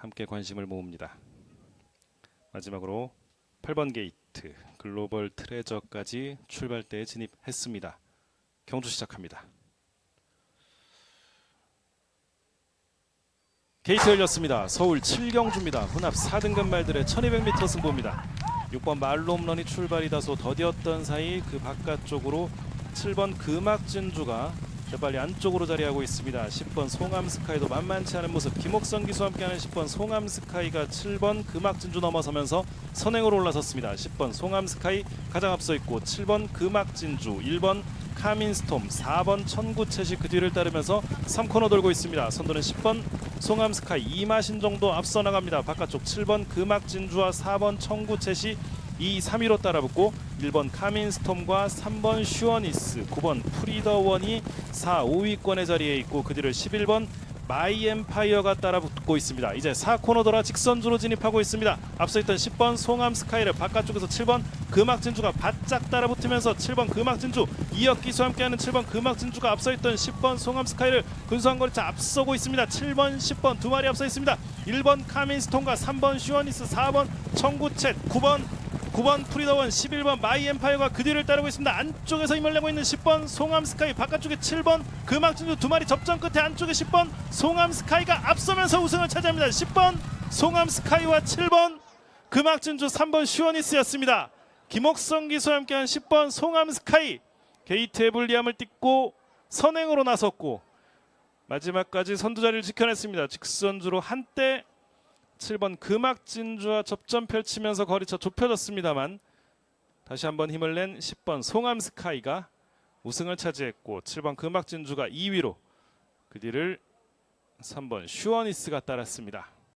함께 관심을 모읍니다. 마지막으로 8번 게이트 글로벌 트레저까지 출발대에 진입했습니다. 경주 시작합니다. 게이트 열렸습니다. 서울 7경주입니다. 혼합 4등급 말들의 1200m 승부입니다. 6번 말로 홈런이 출발이 다소 더디었던 사이 그 바깥쪽으로 7번 금악진주가 재빨리 안쪽으로 자리하고 있습니다. 10번 송암스카이도 만만치 않은 모습. 김옥선 기수와 함께하는 10번 송암스카이가 7번 금악진주 넘어서면서 선행으로 올라섰습니다. 10번 송암스카이 가장 앞서 있고 7번 금악진주, 1번 카민스톰, 4번 천구채시 그 뒤를 따르면서 3코너 돌고 있습니다. 선두는 10번 송암스카이 이마신 정도 앞서 나갑니다. 바깥쪽 7번 금악진주와 4번 청구채시 2, 3위로 따라붙고 1번 카민스톰과 3번 슈어니스, 9번 프리더원이 4, 5위권의 자리에 있고 그 뒤를 11번 마이엠파이어가 따라붙고 있습니다. 이제 4코너 돌아 직선주로 진입하고 있습니다. 앞서 있던 10번 송암 스카이를 바깥쪽에서 7번 금악진주가 바짝 따라붙으면서 7번 금악진주 이혁 기수와 함께하는 7번 금악진주가 앞서 있던 10번 송암 스카이를 근소한 거리차 앞서고 있습니다. 7번, 10번 두 마리 앞서 있습니다. 1번 카민스톤과 3번 슈어니스, 4번 청구챗, 9번 9번 프리더원 11번 마이엠파이어가 그 뒤를 따르고 있습니다. 안쪽에서 힘을 내고 있는 10번 송암스카이 바깥쪽에 7번 금악진주 두 마리 접전 끝에 안쪽에 10번 송암스카이가 앞서면서 우승을 차지합니다. 10번 송암스카이와 7번 금악진주 3번 슈어니스였습니다. 김옥성 기수와 함께한 10번 송암스카이 게이트의 불리함을 딛고 선행으로 나섰고 마지막까지 선두 자리를 지켜냈습니다. 직선주로 한때 7번 금악진주와 접전 펼치면서 거리차 좁혀졌습니다만 다시 한번 힘을 낸 10번 송암스카이가 우승을 차지했고 7번 금악진주가 2위로 그 뒤를 3번 슈어니스가 따랐습니다.